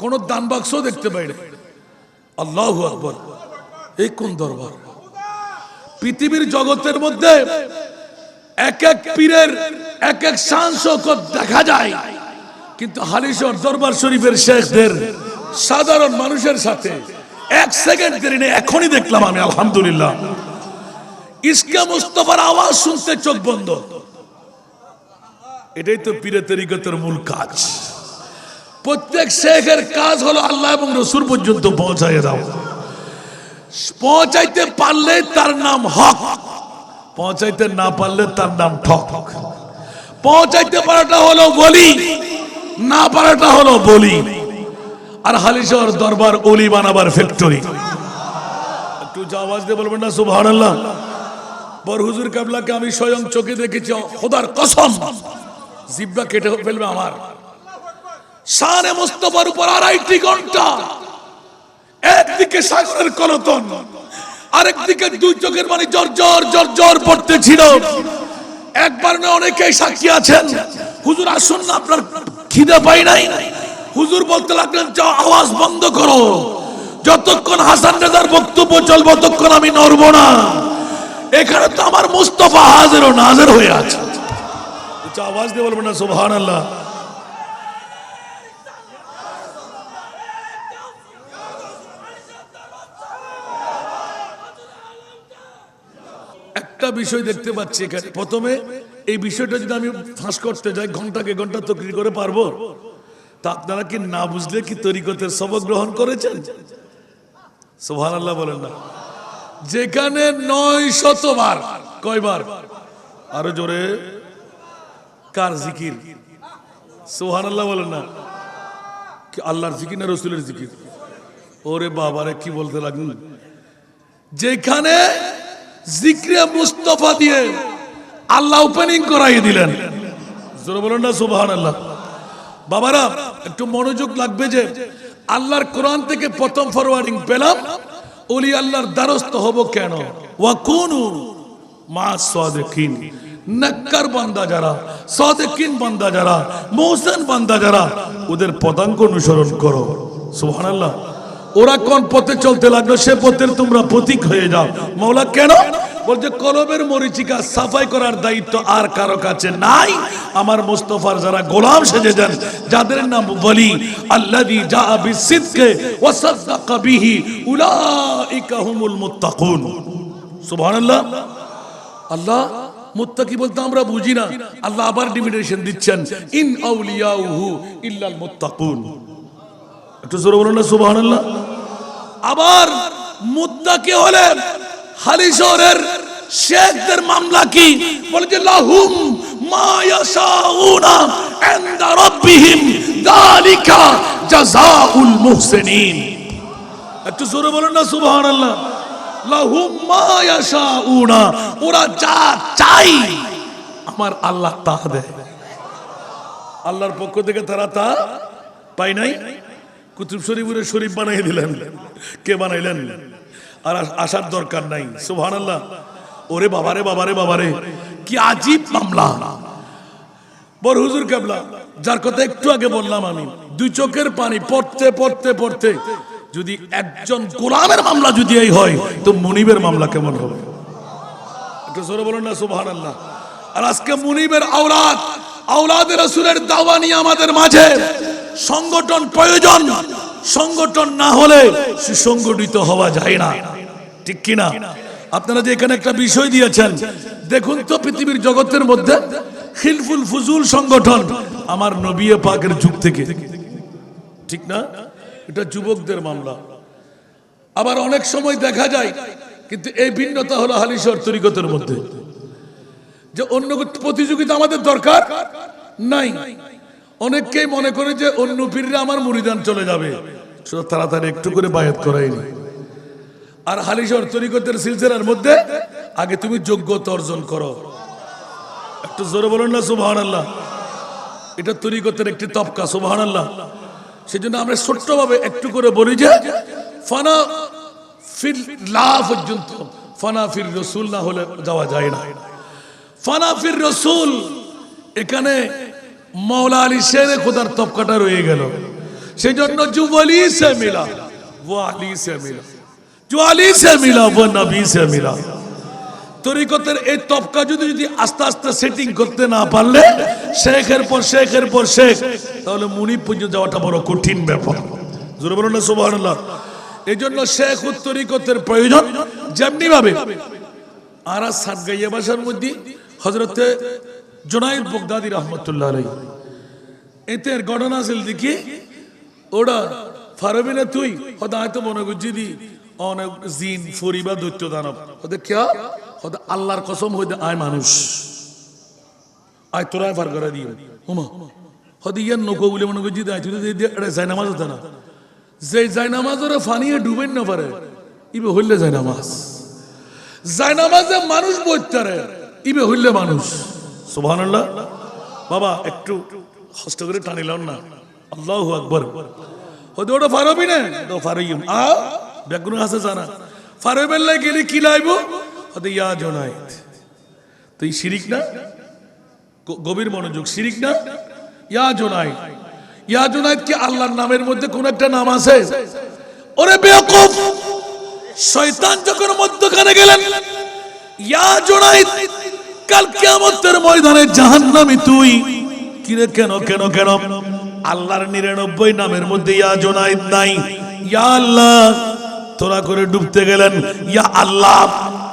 কোন দান বাক্স দেখতে পাই না। আল্লাহ আকবর। এই কোন দরবার? পৃথিবীর জগতের মধ্যে এক এক পীরের এক এক শান দেখা যায়। কিন্তু হালিশর দরবার শরীফের শেখদের সাধারণ মানুষের সাথে এক সেকেন্ড দেরি নেই, এখনই দেখলাম আমি, আলহামদুলিল্লাহ। ইসকে মুস্তফার আওয়াজ শুনতে চোখ বন্ধ। এটাই তো পীরে তরিকতের মূল কাজ। প্রত্যেক শেখের কাজ হলো আল্লাহ এবং রসুল পর্যন্ত পৌঁছায় দাও। পৌঁছাইতে পারলে তার নাম হক, পৌঁছাইতে না পারলে তার নাম ঠক। পৌঁছাইতে পারাটা হলো বলি, না পারাটা হলো বলি। আর হালিশহর দরবার অলি বানাবার ফ্যাক্টরি একটু আওয়াজ দিয়ে বলবেন না, সুবহানাল্লাহ। বর হুজুর কাবলাকে আমি স্বয়ং চোখে দেখেছি, খোদার কসম। জিব্বা কেটে ফেলবে আমার। শানে মোস্তফার উপর আড়াইটি ঘণ্টা। একদিকে সাগরের কলতন, আরেকদিকে দুই চোখের মানে জর জর জর জর পড়তেছিল। একবার না অনেকেই সাক্ষী আছেন। হুজুর, আসুন না, আপনার খিদে পাই নাই। হুজুর বলতে লাগলেন, যাও, আওয়াজ বন্ধ করো। যতক্ষণ হাসান রেজার বক্তব্য চলবে, ততক্ষণ আমি নড়ব না। এখানে তো আমার মুস্তফা হাজির ও নাজের হয়ে আছে। উচ্চ আওয়াজ দিয়ে বলবেন না সুবহান একটা বিষয় দেখতে পাচ্ছি এখানে। প্রথমে এই বিষয়টা যদি আমি ফাঁস করতে যাই, ঘন্টাকে ঘণ্টা তকরি করে পারব। তা আপনারা কি না বুঝলে কি তরিকতের সবক গ্রহণ করেছেন? সোহান আল্লাহ বলেন না। যেখানে নয় শতবার, কয়বার? আরও জোরে। কার জিকির? সোহান আল্লাহ বলেন না। আল্লাহর জিকির না রসুলের জিকির? ওরে বাবারে, কি বলতে লাগলেন? যেখানে জিক্রে মুস্তফা দিয়ে আল্লাহ ওপেনিং করাই দিলেন। জোরে বলেন না সুবহান আল্লাহ বাবারা, একটু মনোযোগ লাগবে যে আল্লাহর কোরআন থেকে প্রথম ফরওয়ার্ডিং পেলাম, ওলি আল্লাহর দ্বারস্থ হব কেন? ওয়াকুনু মা সাদিকিন, নাক্কার বান্দা যারা, সাদিকিন বান্দা যারা, মোহসেন বান্দা যারা, ওদের পদাঙ্ক অনুসরণ করো। সুবহানাল্লাহ। ওরা কোন পথে চলতে লাগল, সে পথের তোমরা প্রতীক হয়ে যাও। মৌলা, কেন? বলছে, কলবের মরিচিকা সাফাই করার দায়িত্ব আর কারও কাছে নাই। আমার মুস্তফার যারা গোলাম সেজে যান যাদের নাম বলি আল্লাযী জাআ বিসিদকে ওয়া সাদ্দাকা বিহি মুত্তাকুন। সুবহানাল্লাহ। আল্লাহ, মুত্তাকি বলতে আমরা বুঝি না। আল্লাহ আবার ডিমিনেশন দিচ্ছেন, ইন আউলিয়াউহু ইল্লাল মুত্তাকুন। একটু জোরে বলুন না, সুবহানাল্লাহ। আবার মুত্তাকি হলে? হালিশহরের শেখদের মামলা কি? বলে যে, লাহুম মা ইয়াশাউনা ইনদা রাব্বিহিম যালিকা জাযাউল মুহসিনিন। একটু জোরে বলুন না, সুবহানাল্লাহ। লাহুম মা ইয়াশাউনা, ওরা যা চাই আমার আল্লাহ তা দেয়। আল্লাহর পক্ষ থেকে তারা তা পায় নাই? কুতুব শরীফের শরীফ বানাই দিলেন। কে বানাইলেন? আর আসার দরকার নাই। সুবহান আল্লাহ ওরে বাবারে বাবারে বাবারে। কি আজীব মামলা। বড় হুজুর কেবলা, যার কথা একটু আগে বললাম আমি, দুই চোখের পানি পড়তে পড়তে পড়তে যদি একজন গোলামের মামলা যদি এই হয়, তো মনিবের মামলা কেমন হবে? আর আজকে মুনিবের আওলাদ আওলাদের রসুলের দাওয়া নিয়ে আমাদের মাঝে সংগঠন প্রয়োজন। সংগঠন না হলে সুসংগঠিত হওয়া যায় না। ঠিক কিনা? আপনারা যে এখানে একটা বিষয় দিয়েছেন, দেখুন তো পৃথিবীর জগতের মধ্যে খিলফুল ফুজুল সংগঠন আমার নবী পাকের যুগ থেকে। ঠিক না? এটা যুবকদের মামলা। আবার অনেক সময় দেখা যায়, কিন্তু এই ভিন্নতা হলো হালিশর তরিকতের মধ্যে। যে অন্য প্রতিযোগিতা আমাদের দরকার? নাই। অনেককেই মনে করে যে অন্য পীররা আমার মুরিদান চলে যাবে। শুধু তাড়াতাড়ি একটু করে বায়াত করাইনি আর হালিশর তরিকতের সিলসিলার মধ্যে আগে তুমি যোগ্যতা অর্জন করো। একটু জোরে বলুন না সুবহান আল্লাহ এটা তরিকতের একটি তপকা সুবহান আল্লাহ সেজন্য আমরা ছোট্টভাবে একটু করে বলি যে, ফানা ফির লা পর্যন্ত, ফানা ফির রসুল না হলে যাওয়া যায় না। ফানা ফির রসুল, এখানে মৌলা আলী শের খোদার তপকাটা রয়ে গেল সেই জন্য जो वली से मिला वो अली से मिला जो अली से मिला वो नबी से मिला তরিকতের এই তবকা যদি যদি আস্তে আস্তে সেটিং করতে না পারলে শেখের পর শেখের পর শেখ তাহলে মুনি পর্যন্ত যাওয়াটা বড় কঠিন ব্যাপার জোরে বলুন না সুবহানাল্লাহ এই জন্য শেখ তরিকতের প্রয়োজন যেমনি ভাবে আর সাত গাইয়া ভাষার মধ্যে হজরতে জোনাইদ বগদাদি রহমতুল্লাহ আলাই এতে ঘটনা আছে দেখি ওটা ফারবি তুই হয়তো হয়তো মনে করছি দি, অনেক জিন ফরি বা দৈত্য দানব। হতে কে হতে আল্লাহর কসম হইতে আয় মানুষ। আয় তোরাই ফার করে দিয়ে হুমা। হতে ইয়ার নৌকো বলে মনে করছি আয় তুই যাই নামাজ হতে না। যে যাই নামাজ ওরা ফানিয়ে ডুবেন না পারে, ইবে হইলে যাই নামাজ। যাই নামাজে মানুষ বইতারে ইবে হইলে মানুষ। সুবহানাল্লাহ। বাবা, একটু কষ্ট করে টানিলাম না। আল্লাহু আকবার। হতে ওটা ফারবি না? তো ফারইম আ? ব্যাকগ্রাউন্ড আছে জানা। ফারবেল লাই গেলে কি লাইব? হতে ইয়া জোনাইত তুই শিরিক না? গভীর মনোযোগ। শিরিক না? ইয়া জোনাইত ইয়া জোনাইত কি আল্লাহর নামের মধ্যে কোন একটা নাম আছে? ওরে বেয়াকুফ শয়তান যখন মধ্যখানে গেলেন, ইয়া জোনাইত কাল কিয়ামতের ময়দানে জাহান্নামী তুই। কিরে, কেন কেন কেন? আল্লাহর নিরানব্বই নামের মধ্যে ইয়া জোনাইত নাই। ইয়া আল্লাহ, তোরা করে ডুবতে গেলেন। ইয়া আল্লাহ,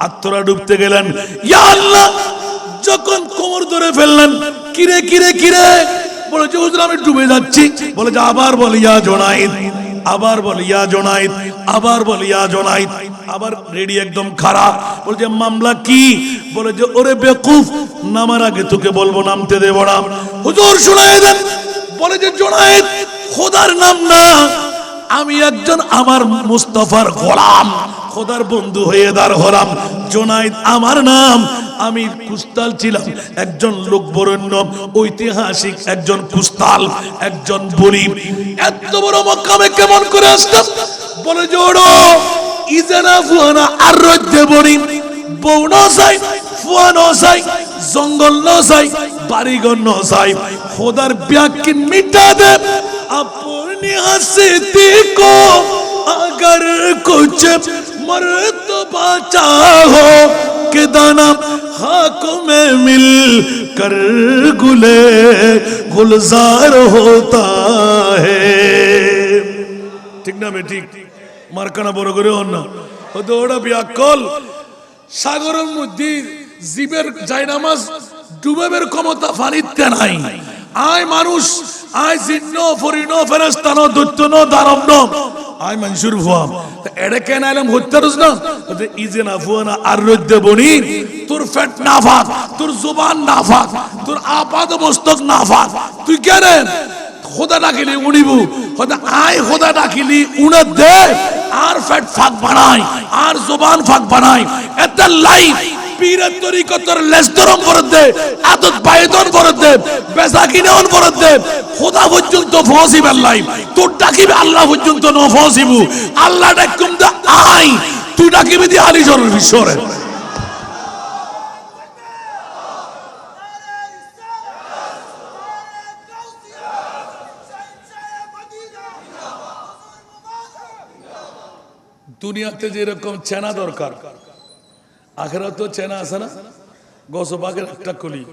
আর তোরা ডুবতে গেলেন। ইয়া আল্লাহ, যখন কোমর ধরে ফেললেন, কিরে কিরে কিরে? বলে যে, হুজুর, আমি ডুবে যাচ্ছি। বলে যে, আবার বল ইয়া জোনাইত আবার বল ইয়া জোনাইত আবার বল ইয়া জোনাইত আবার রেডি একদম খারাপ বলে যে, মামলা কি? বলে যে, ওরে বেকুফ, নামার আগে তোকে বলব, নামতে দেব না। হুজুর শুনাই দেন। বলে যে জোনাইত খোদার নাম না। আমি একজন আমার মুস্তফার গোলাম, খোদার বন্ধু হয়ে দাঁড় হলাম। জোনাইদ আমার নাম। আমি কুস্তাল ছিলাম, একজন লোক বরণ্য, ঐতিহাসিক একজন কুস্তাল, একজন বলি। এত বড় মক্কামে কেমন করে আসতাম? বলে জোড়ো ইজানা ফুয়ানা আর রজ্জে বড়ি বউ নসাই ফুয়া নসাই জঙ্গল নসাই বাড়িঘর নসাই খোদার ব্যাগ মিটা দে अपनी हंसती को अगर कुछ मर्तबा चाहो कि दाना खाक में मिल कर गुले गुलजार होता है ঠিক না বে ঠিক মার্কানা বড় করে না। হয়তো ওটা বিয়াকল সাগরের মধ্যে জীবের জায়নামাজ ডুবেবের ক্ষমতা ফানিতে নাই। আয় মানুষ, আয় জিন্ন ফরিন ফেরেস্তান দৈত্য দানব ন আয় মনসুর ফুয়াম এড়ে কেন আইলাম হত্যারুস না? বলতে ইজে না ফুয়ানা আর রদ্দে বনি। তোর ফেট নাফাক তোর জুবান নাফাক তোর আপাদ মস্তক নাফাক তুই কেন? খোদা ডাকিলি উনিবু। খোদা আয় খোদা ডাকিলি উনে দে। আর ফেট ফাঁক বানাই, আর জবান ফাঁক বানাই। এত লাইফ পীরের তরিকতর লেস্তরম ফরত দে, আদত বায়দন ফরত দে বেসাকিনেন ফরত দে। খোদা পর্যন্ত ফসিবেল লাইফ। তোর ডাকিবে আল্লাহ পর্যন্ত ন ফসিবু আল্লাহ ডাকুম দা আই তুই ডাকিবি দি আলী জরুর বিশ্বরে দুনিয়াতে যেরকম চেনা দরকার আখেরা তো চেনা আছে না? গসবাগের একটা কলি,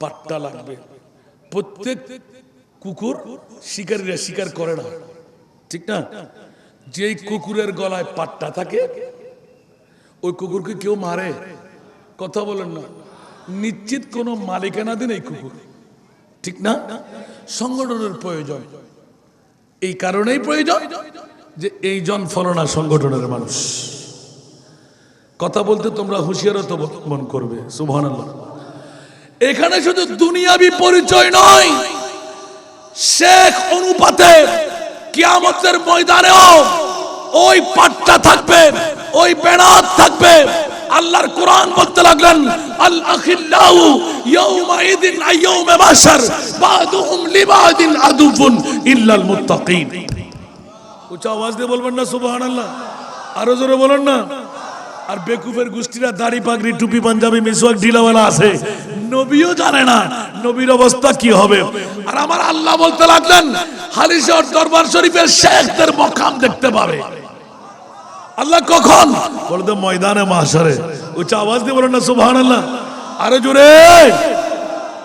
পাট্টা লাগবে। প্রত্যেক কুকুর শিকারীরা শিকার করে না। ঠিক না? যেই কুকুরের গলায় পাট্টা থাকে, ওই কুকুরকে কেউ মারে। কথা বলেন না। নিশ্চিত কোনো মালিকানাধীন এই কুকুর। ঠিক না? সংগঠনের প্রয়োজন। এই কারণেই প্রয়োজন। যে এই জন ফলনা সংগঠনের মানুষ। কথা বলতে তোমরা হুঁশিয়ারত মন করবে সুবহান এখানে শুধু দুনিয়াবি পরিচয় নয়, শেখ অনুপাতে কিয়ামতের ময়দানেও ওই পাট্টা থাকবে, ওই বেড়াত থাকবে। আল্লাহর কোরআন বলতে লাগলেন আল আখিল্লাহু ইয়াউমাইদিন আইয়াউমে মাশার বাদুহুম লিবাদিন আদুফুন ইল্লাল মুত্তাকিন। উচ্চ আওয়াজ দিয়ে বলবেন না, সুবহানাল্লাহ। আরও জোরে বলেন না। আর বেকুফের গোষ্ঠীরা দাড়ি পাগড়ি, টুপি, পাঞ্জাবি মিসওয়াক ঢিলাওয়ালা আছে। নবীও জানে না নবীর অবস্থা কি হবে। আর আমার আল্লাহ বলতে লাগলেন হালিশহর দরবার শরীফের শেখদের মকাম দেখতে পাবে। আল্লাহ কখন? বলতে ময়দানে মাসারে উচ্চ আওয়াজ দিয়ে বলেন না সুবহান আল্লাহ আরও জোরে।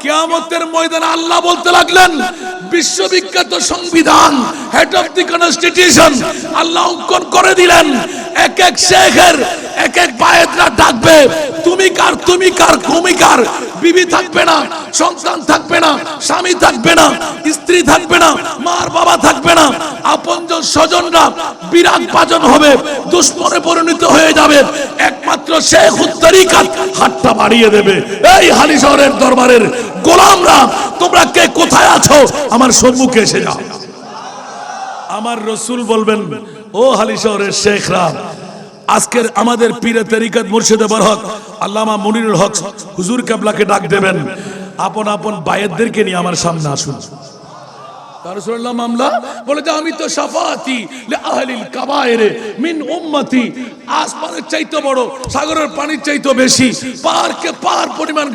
কেয়ামতের ময়দানে আল্লাহ বলতে লাগলেন বিশ্ববিখ্যাত সংবিধান head of the constitution Allah অঙ্কন করে দিলেন। এক এক শেখের, এক এক বায়েতরা ডাকবে, তুমি কার তুমি কার তুমি কার? বিবি থাকবে না, সন্তান থাকবে না, স্বামী থাকবে না, স্ত্রী থাকবে না, মার বাবা থাকবে না, আপনজন স্বজনরা বিরাট পাজন হবে, দুশ্মনে পরিণত হয়ে যাবে। একমাত্র শেখ উত্তরিকাত হাতটা বাড়িয়ে দেবে। এই হালি শহরের দরবারের গোলামরা, তোমরা কে, কোথায় আছো? আমার সম্মুখে এসে যাও। আমার রসুল বলবেন, ও হালি শহরের শেখরা আজকের আমাদের পীরে তরিকত মুর্শিদে বরহক আল্লামা মনিরুল হক হুজুর কেবলাকে ডাক দেবেন। আপন আপন বায়েরদেরকে নিয়ে আমার সামনে আসুন। মামলা বলে আমি তো মিন বড়, সাগরের পানির চাইতে বেশি। পরিমাণ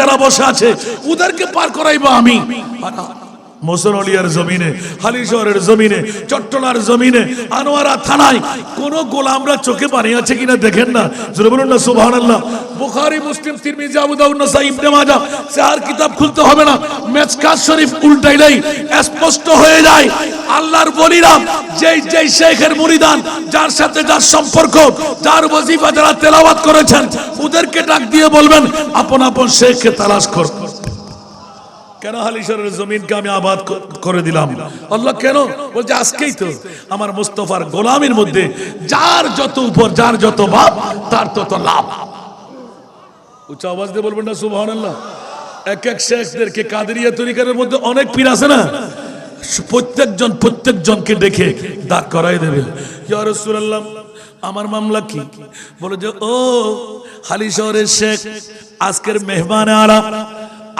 যারা বসে আছে, ওদেরকে পার করাইবো আমি। মোসনলিয়ার জমিনে, হালিশহরের জমিনে, চট্টলার জমিনে, আনোয়ারা থানায়। কোন গোলামরা চোখে পানি আছে কিনা দেখেন না। জোরে বলুন না বুখারী, মুসলিম, তিরমিজি ইবনে চার কিতাব খুলতে হবে না। মেজকাত শরীফ উল্টাই উল্টাইলেই স্পষ্ট হয়ে যায়। আল্লাহর বলিরা যেই যেই শেখের মুরিদান, যার সাথে যার সম্পর্ক, যার ওজিফা যারা তেলাওয়াত করেছেন, ওদেরকে ডাক দিয়ে বলবেন, আপন আপন শেখকে তালাশ কর। কেন হালিশরের জমিনকে আমি আবাদ করে দিলাম? আল্লাহ কেন? বলছে, আজকেই তো আমার মুস্তফার গোলামের মধ্যে যার যত উপর, যার যত ভাব, তার তত লাভ। উচ্চ আওয়াজ দিয়ে বলবেন না, সুবহানাল্লাহ। এক এক শেখদেরকে কাদেরিয়া তরিকারের মধ্যে অনেক পীর আছে না? প্রত্যেকজন প্রত্যেকজনকে ডেকে দাঁড় করাই দেবে। ইয়া রাসূলুল্লাহ, আমার মামলা কি? বলে যে, ও হালি শহরের শেখ, আজকের মেহমান আরা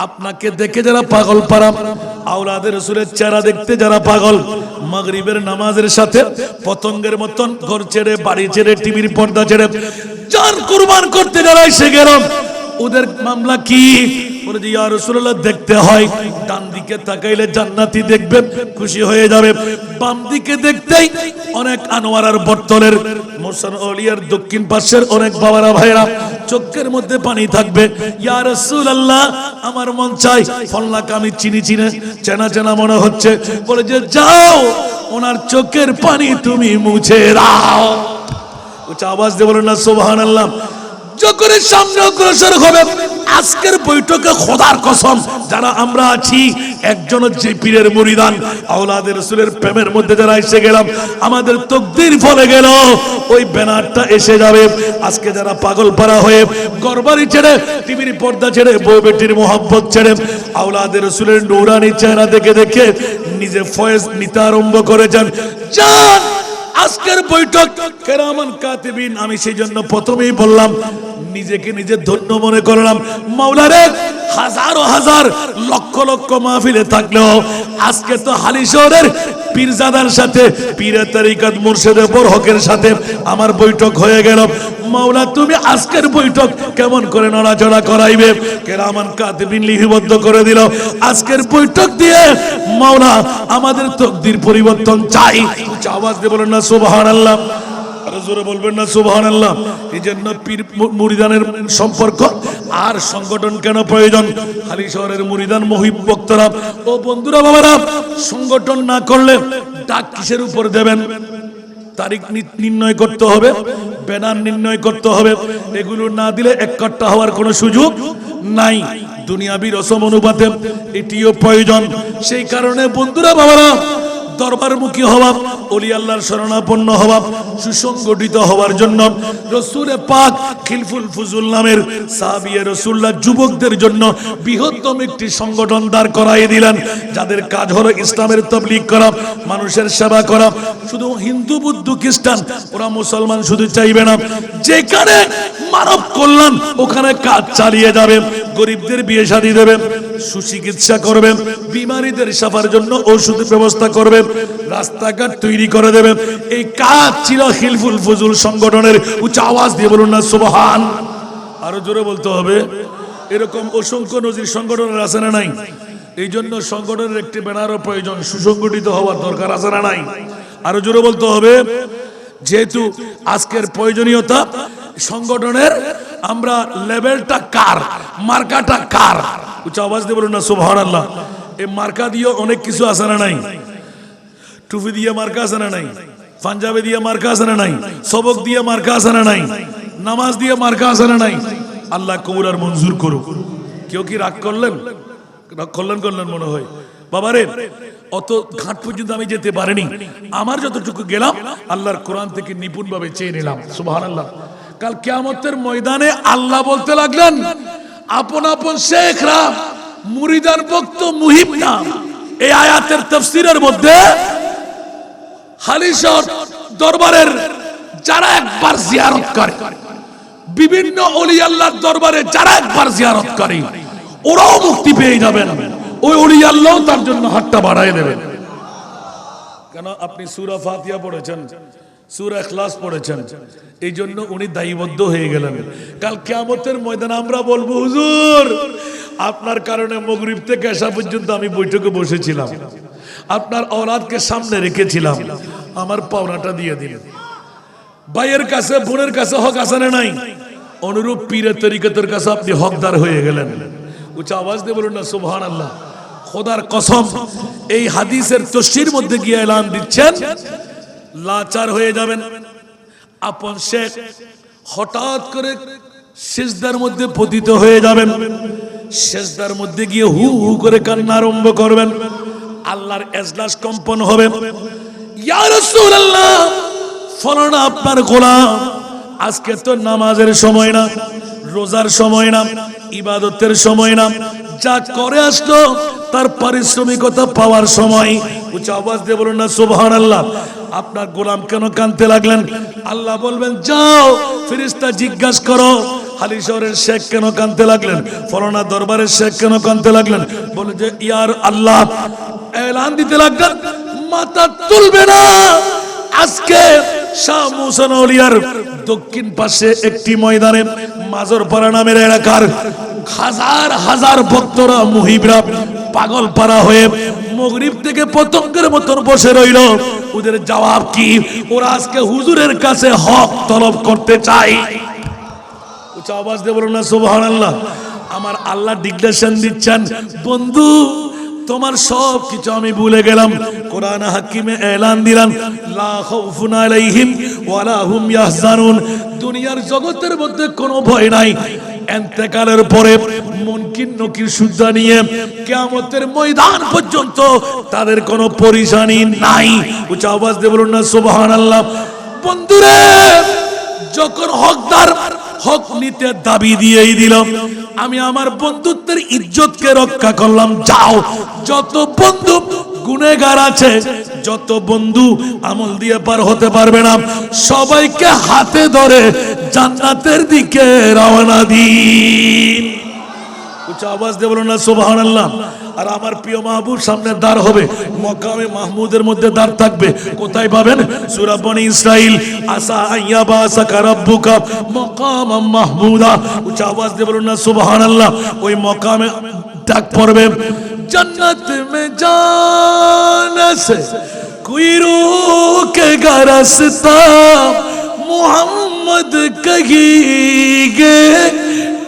আপনাকে দেখে যারা পাগল, পারাম। আওলাদের রসুলের চেহারা দেখতে যারা পাগল, মাগরিবের নামাজের সাথে পতঙ্গের মতন ঘর ছেড়ে, বাড়ি ছেড়ে, টিভির পর্দা ছেড়ে জান কুরবান করতে যারা এসে গেলাম ওদের মামলা কি? দেখতে হয়। ডান দিকে তাকাইলে জান্নাতি দেখবে, খুশি হয়ে যাবে। বাম দিকে দেখতেই অনেক আনোয়ারার বর্তলের মোসান দক্ষিণ পাশের অনেক বাবারা ভাইরা চোখের মধ্যে পানি থাকবে। ইয়া রাসূলুল্লাহ, আমার মন চাই। ফলনাকে আমি চিনি, চিনে, চেনা চেনা মনে হচ্ছে। বলে যে, যাও, ওনার চোখের পানি তুমি মুছে দাও। উচ্চ আওয়াজ দিয়ে বলেন না, সুবহানাল্লাহ। যখনই সামনে অগ্রসর হবে। আজকের বৈঠকে খোদার কসম, যারা আমরা আছি, একজন যে পীরের মুরিদান। আওলাদের রসুলের প্রেমের মধ্যে যারা এসে গেলাম, আমাদের তকদির ফলে গেল, ওই ব্যানারটা এসে যাবে। আজকে যারা পাগল পারা হয়ে গরবারি ছেড়ে, টিভির পর্দা ছেড়ে, বউ বেটির মোহাব্বত ছেড়ে আওলাদের রসুলের নৌরানি চেহারা দেখে দেখে নিজে ফয়েজ নিতে আরম্ভ করেছেন। আজকের বৈঠক কেরামান কাতিবিন, আমি সেই জন্য প্রথমেই বললাম নিজেকে নিজে ধন্য মনে করলাম। মাওলারে, হাজারো হাজার লক্ষ লক্ষ মাহফিলে থাকলেও আজকে তো হালিশহরের পীরজাদার সাথে, পীরের তারিকাত মুর্শিদে বরহকের সাথে আমার বৈঠক হয়ে গেল। মাওলা, তুমি আজকের বৈঠক কেমন করে নড়াচড়া করাইবে? কেরামান কাতিবিন লিপিবদ্ধ করে দিল। আজকের বৈঠক দিয়ে মাওলা, আমাদের তকদির পরিবর্তন চাই। আওয়াজ দিয়ে বলেন না, সুবহানাল্লাহ। আরও জোরে বলবেন না, সুবহানাল্লাহ। এই জন্য পীর মুরিদানের সম্পর্ক আর সংগঠন কেন প্রয়োজন? শহরের ও বন্ধুরা সংগঠন না করলে ডাক কিসের উপর দেবেন? তারিখ নির্ণয় করতে হবে, ব্যানার নির্ণয় করতে হবে। এগুলো না দিলে এক কট্টা হওয়ার কোনো সুযোগ নাই। দুনিয়াবি রসম অনুপাতে এটিও প্রয়োজন। সেই কারণে বন্ধুরা বাবারা দরবারমুখী হওয়া, অলি আল্লাহর শরণাপন্ন হওয়া, সুসংগঠিত হওয়ার জন্য রসুরে পাক খিলফুল ফুজুল নামের সাহাবিয়ে রসুল্লাহ যুবকদের জন্য বৃহত্তম একটি সংগঠন দাঁড় করাই দিলেন, যাদের কাজ হলো ইসলামের তবলিগ করা, মানুষের সেবা করা। শুধু হিন্দু, বুদ্ধ, খ্রিস্টান, ওরা মুসলমান শুধু চাইবে না। যেখানে মানব কল্যাণ, ওখানে কাজ চালিয়ে যাবে, গরিবদের বিয়ে শাদী দেবে সুচিকিৎসা করবে বিমারীদের সাফার জন্য ওষুধ ব্যবস্থা করবে রাস্তাঘাট তৈরি করে দেবে এই কাজ ছিল হিলফুল ফজুল সংগঠনের। উচ্চ আওয়াজ দিয়ে বলুন না, সুবহান। আরও জোরে বলতে হবে। এরকম অসংখ্য নজির সংগঠনের আছে না নাই? এই জন্য সংগঠনের একটি ব্যানারও প্রয়োজন। সুসংগঠিত হওয়ার দরকার আছে না নাই? আরও জোরে বলতে হবে। যেহেতু আজকের প্রয়োজনীয়তা, সংগঠনের আমরা লেভেলটা কার, মার্কাটা কার? উচ্চ আওয়াজ দিয়ে বলুন না সুবহান আল্লাহ এই মার্কা দিয়ে অনেক কিছু আছে না নাই? টুপি দিয়ে মার্কা আছে না নাই? পাঞ্জাবে দিয়ে মার্কা আছে না নাই? সবক দিয়ে মার্কা আছে না নাই? নামাজ দিয়ে মার্কা আছে না নাই? আল্লাহ কবুল আর মঞ্জুর করুক। কেউ কি রাগ করলেন? রাগ করলেন করলেন মনে হয়? বাবারে, অত ঘাট পর্যন্ত আমি যেতে পারিনি। আমার যতটুকু গেলাম, আল্লাহর কোরআন থেকে নিপুণ ভাবে চেয়ে নিলাম। সুবহান আল্লাহ কাল কিয়ামতের ময়দানে আল্লাহ বলতে লাগলেন, আপন আপন শেখরা মুরিদান ভক্ত মুহিব নাম এই আয়াতের তফসিরের মধ্যে হালিশহর দরবারের যারা একবার জিয়ারত করে, বিভিন্ন অলি আল্লাহর দরবারে যারা একবার জিয়ারত করে, ওরাও মুক্তি পেয়ে যাবেন। ওই অলি আল্লাহ তার জন্য হাতটা বাড়াই দেবেন কেন? আপনি সুরা ফাতিয়া পড়েছেন, সুরা এখলাস পড়েছেন এই জন্য উনি দায়ীবদ্ধ হয়ে গেলেন। কাল কিয়ামতের ময়দানে আমরা বলব, হুজুর, আপনার কারণে মগরিব থেকে আসা পর্যন্ত আমি বৈঠকে বসেছিলাম। আপনার অলাদকে সামনে রেখেছিলাম। আমার পাওনাটা দিয়ে দিলেন ভাইয়ের কাছে, বোনের কাছে হক আছে না নাই? অনুরূপ পীরের তরিকতের কাছে আপনি হকদার হয়ে গেলেন। উচ্চ আওয়াজ দিয়ে বলুন না সুবহান আল্লাহ খোদার কসম, এই হাদিসের তসির মধ্যে গিয়ে এলান দিচ্ছেন। লাচার হয়ে যাবেন। আপন শেখ হঠাৎ করে সেজদার মধ্যে পতিত হয়ে যাবেন। সেজদার মধ্যে গিয়ে হু হু করে কান্না আরম্ভ করবেন। আল্লাহর এজলাস কম্পন হবে। ফলনা আপনার গোলাম, আজকে তো নামাজের সময় না, রোজার সময় না, ইবাদতের সময় না, যা করে আসলো তার পারিশ্রমিকতা পাওয়ার সময় উচ্চ আওয়াজ দিয়ে বলুন না সুবহান আল্লাহ আপনার গোলাম কেন কানতে লাগলেন? আল্লাহ বলবেন, যাও ফিরিস্তা জিজ্ঞাসা করো হালিশহরের শেখ কেন কানতে লাগলেন? ফলনা দরবারের শেখ কেন কানতে লাগলেন? বলে যে, ইয়ার আল্লাহ, এলান দিতে লাগলেন, মাথা তুলবে না। আজকে শাহ মুসান দক্ষিণ পাশে একটি ময়দানে মাজরপাড়া নামের এলাকার হাজার হাজার ভক্তরা, মুহিবরা পাগল পাড়া হয়ে মগরিব থেকে পতঙ্গের মতন বসে রইল। ওদের জবাব কি? ওরা আজকে হুজুরের কাছে হক তলব করতে চাই উচ্চ আওয়াজ দেব না, সুবহানাল্লাহ। আমার আল্লাহ ডিগ্রেশন দিচ্ছেন, বন্ধু তোমার সব কিছু আমি ভুলে গেলাম। কোরআন হাকিমে এলান দিলাম। লা খাউফুন আলাইহিম ইয়াহজানুন। দুনিয়ার জগতের মধ্যে কোনো ভয় নাই। এন্তেকালের পরে মুনকির নকির সুদ্ধা নিয়ে কিয়ামতের ময়দান পর্যন্ত তাদের কোনো পরিশানি নাই। উচ্চ আওয়াজ দিয়ে বলুন না, সুবহানাল্লাহ। বন্ধুরে, যখন হকদার হক নিতে দাবি দিয়েই দিল আমি আমার বন্ধুত্বের ইজ্জতকে রক্ষা করলাম। যাও, যত বন্ধু গুনেগার আছে, যত বন্ধু আমল দিয়ে পার হতে পারবে না, সবাইকে হাতে ধরে জান্নাতের দিকে রওনা দিন। উচ্চ আওয়াজ দিয়ে বলুন না সুবহান আল্লাহ আর আমার প্রিয় মাহবুব সামনে দাঁড় হবে। মকামে মাহমুদের মধ্যে দাঁড় থাকবে। কোথায় পাবেন? সুরাবনি ইসরাইল আসা আইয়া বা আসা কারাব্বুকা মকাম মাহমুদা। উচ্চ আওয়াজ দিয়ে বলুন না, সুবহানাল্লাহ। ওই মকামে ডাক পড়বে। জান্নাত মে জানাস কুই রুকে روکے گا رستہ গে کہیں گے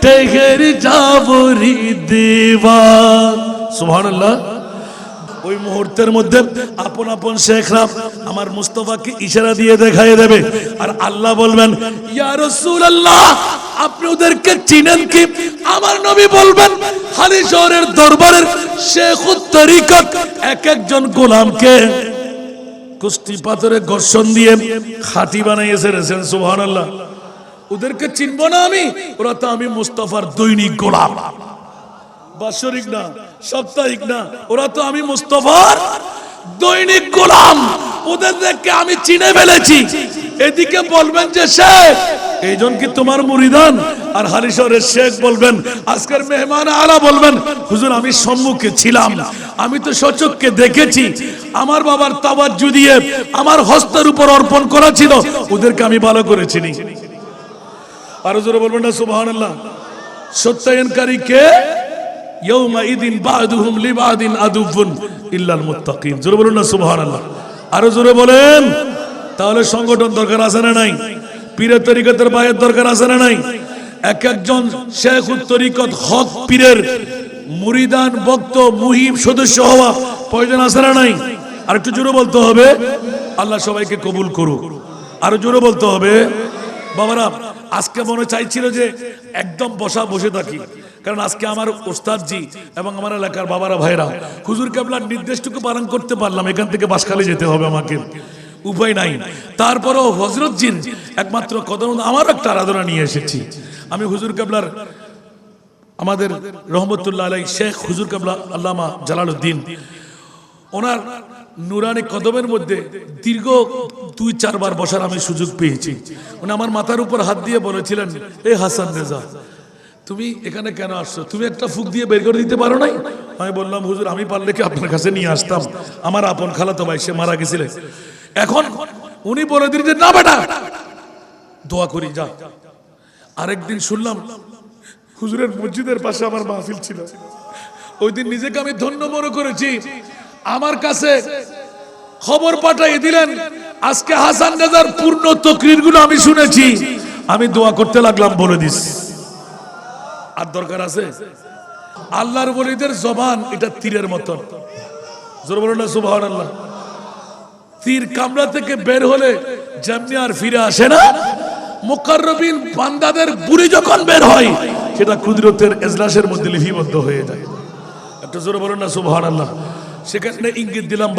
ٹہر جاوری সুহানুল্লাহ ওই মুহূর্তের মধ্যে আপন আপন শেখরা আমার মুস্তফাকে ইশারা দিয়ে দেখাই দেবে। আর আল্লাহ বলবেন ইয়ার আল্লাহ আপনি ওদেরকে চিনেন কি? আমার নবী বলবেন, হালি শহরের দরবারের শেখ তরিকত এক একজন গোলামকে কুস্তি পাথরে ঘর্ষণ দিয়ে খাটি বানাইয়েছে রেছেন সুহান ওদেরকে চিনব না আমি, ওরা তো আমি মুস্তফার দৈনিক গোলাম। বাৎসরিক না। সাপ্তাহিক না। ওরা তো আমি মুস্তফার দৈনিক গোলাম। ওদের দেখে আমি চিনে ফেলেছি। এদিকে বলবেন যে, শেখ, এইজন কি তোমার মুরিদান? আর হালিশরের শেখ বলবেন, আজকের মেহমান আলা বলবেন, হুজুর, আমি সম্মুখে ছিলাম। আমি তো সচককে দেখেছি। আমার বাবার তাবাজ্জু দিয়ে আমার হস্তের উপর অর্পণ করা ছিল। ওদেরকে আমি ভালো করে চিনি আরও জোরে বলবেন না, সুবহানাল্লাহ। সত্যায়নকারী কে? মুরিদান বক্ত মুহিব সদস্য হওয়া প্রয়োজন আছে না নাই? আর একটু জোরে বলতে হবে। আল্লাহ সবাইকে কবুল করুক। আরও জোরে বলতে হবে। বাবারা, আজকে মনে চাইছিল যে একদম বসা বসে থাকি। কারণ আজকে আমার ওস্তাদজি এবং আমার এলাকার বাবারা, ভাইরা হুজুর কেবলার নির্দেশটুকু পালন করতে পারলাম, এখান থেকে বাসখালি যেতে হবে আমাকে। উপায় নাই। তারপরও হজরতজির একমাত্র কদম আমার একটা আরাধনা নিয়ে এসেছি। আমি হুজুর কেবলার, আমাদের রহমতুল্লাহ আলাই শেখ হুজুর কাবলা আল্লামা জালালউদ্দিন, ওনার নুরানি কদমের মধ্যে দীর্ঘ দুই চারবার বসার আমি সুযোগ পেয়েছি। উনি আমার মাথার উপর হাত দিয়ে বলেছিলেন, এ হাসান রেজা তুমি এখানে কেন আসছো? তুমি একটা ফুক দিয়ে বের করে দিতে পারো নাই? আমি বললাম, হুজুর, আমি পারলে কি আপনার কাছে নিয়ে আসতাম? আমার আপন খালাতো ভাই, সে মারা গেছিলে। এখন উনি বলে দিন যে, না বেটা, দোয়া করি, যা। আরেকদিন শুনলাম, হুজুরের মসজিদের পাশে আমার মাহফিল ছিল। ওই দিন নিজেকে আমি ধন্য মনে করেছি। আমার কাছে খবর পাঠিয়ে দিলেন, আজকে হাসান রাজার পূর্ণ তকরির আমি শুনেছি। আমি দোয়া করতে লাগলাম বলে দিস। আর দরকার আছে? আল্লাহর বলিদের জবান এটা তীরের মতন। জোর বলো না সুবাহ আল্লাহ তীর কামড়া থেকে বের হলে যেমনি আর ফিরে আসে না যখন বের হয়, সেটা এজলাসের মধ্যে হয়ে যায়। একটা আল্লাহ ইঙ্গিত দিলাম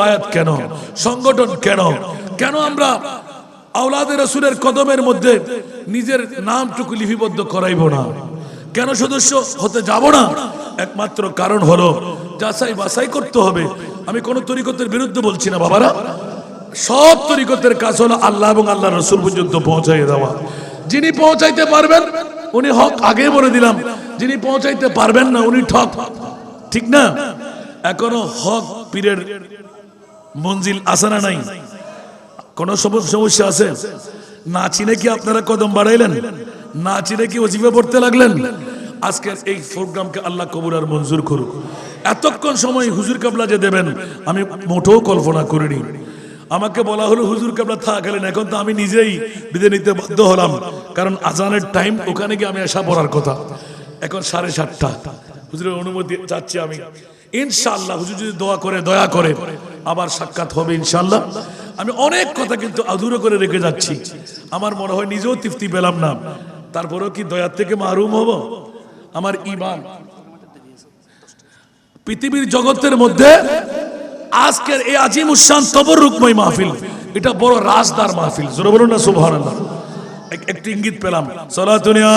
বায়াত কেন? সংগঠন কেন? কেন আমরা আওলাদের রসুলের কদমের মধ্যে নিজের নামটুকু লিপিবদ্ধ করাইব না। কেন সদস্য, হতে যাব না। একমাত্র কারণ হলো, যাচাই বাছাই করতে হবে। আমি কোন তরিকতের বিরুদ্ধে বলছি না, বাবারা। সব তরিকতের কাজ হলো আল্লাহ এবং আল্লাহ রসুল পর্যন্ত পৌঁছাই দেওয়া। যিনি পৌঁছাইতে পারবেন, উনি হক আগে বলে দিলাম। যিনি পৌঁছাইতে পারবেন না, উনি ঠক। ঠিক না? এখনও হক পীরের মঞ্জিল আসানা নাই? কোন সম- সমস্যা আছে? না চিনে কি আপনারা কদম বাড়াইলেন? না চিনে কি ওজিফে পড়তে লাগলেন? আজকের এই প্রোগ্রামকে আল্লাহ কবুল আর মঞ্জুর করুক। এতক্ষণ সময় হুজুর কাবলা যে দেবেন, আমি মোটেও কল্পনা করিনি। আমাকে বলা হলো, হুজুর কাবলা থাকলেন এখন তো আমি নিজেই বিদে নিতে বাধ্য হলাম। কারণ আজানের টাইম ওখানে গিয়ে আমি আসা পড়ার কথা। এখন সাড়ে সাতটা। হুজুরের অনুমতি চাচ্ছি আমি। ইনশাল্লাহ হুজুর যদি দোয়া করে, দয়া করে, আবার সাক্ষাৎ হবে ইনশাআল্লাহ। আমি অনেক কথা কিন্তু আধুরো করে রেখে যাচ্ছি। আমার মনে হয় নিজেও তৃপ্তি পেলাম না। তারপরেও কি দয়ার থেকে মারুম হব? আমার ইমান পৃথিবীর জগতের মধ্যে আজকের এই আজিম উসান তবর রুকময় মাহফিল, এটা বড় রাজদার মাহফিল। জোরে বলুন না এক- একটু ইঙ্গিত পেলাম। সলাতুনিয়া